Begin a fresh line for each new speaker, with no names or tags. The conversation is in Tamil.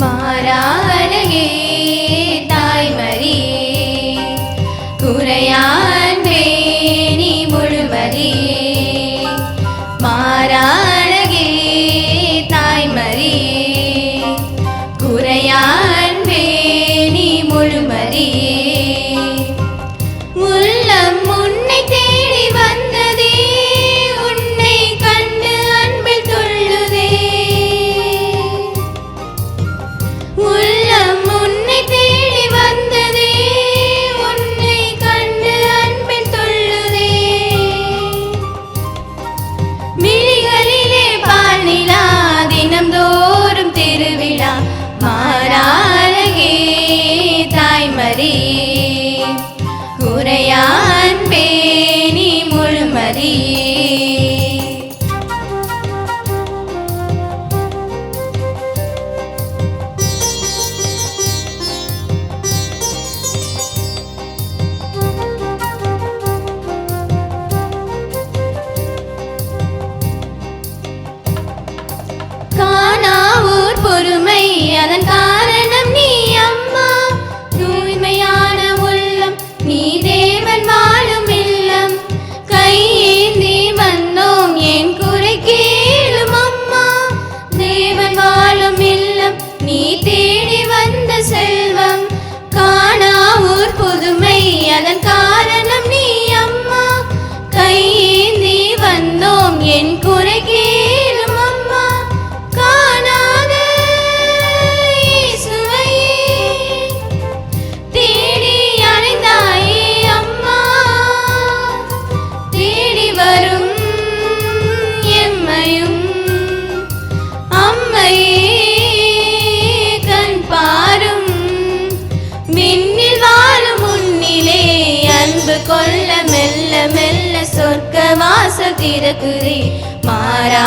मारा हरी சொல்ல மெல்ல மெல்ல சொர்க்க வாசல் திறக்குதே. மாறா